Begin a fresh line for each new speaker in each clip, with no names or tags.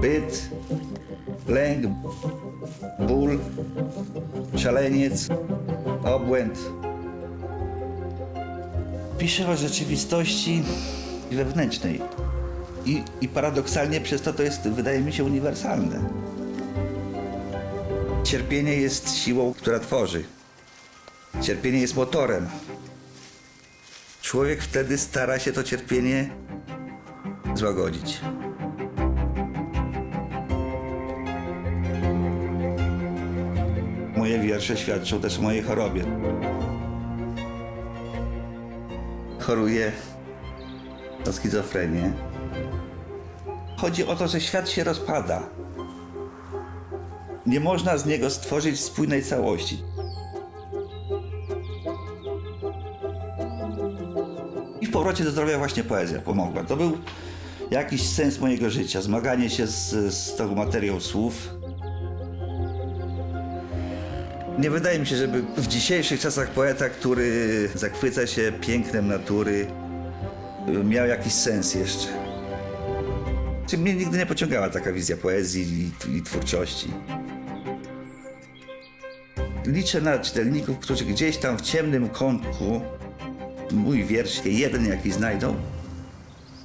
Byt, lęk, ból, szaleniec, obłęd. Piszę o rzeczywistości wewnętrznej. I, I paradoksalnie przez to to jest, wydaje mi się, uniwersalne. Cierpienie jest siłą, która tworzy. Cierpienie jest motorem. Człowiek wtedy stara się to cierpienie złagodzić. Moje wiersze świadczą też o mojej chorobie. Choruję na schizofrenię. Chodzi o to, że świat się rozpada. Nie można z niego stworzyć spójnej całości. W powrocie do zdrowia właśnie poezja pomogła. To był jakiś sens mojego życia, zmaganie się z, z tą materią słów. Nie wydaje mi się, żeby w dzisiejszych czasach poeta, który zachwyca się pięknem natury, miał jakiś sens jeszcze. Czy mnie nigdy nie pociągała taka wizja poezji i, i twórczości. Liczę na czytelników, którzy gdzieś tam w ciemnym kątku mój wiersz, jeden jaki znajdą,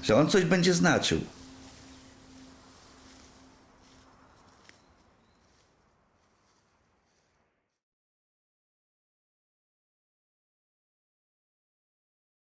że on coś będzie znaczył.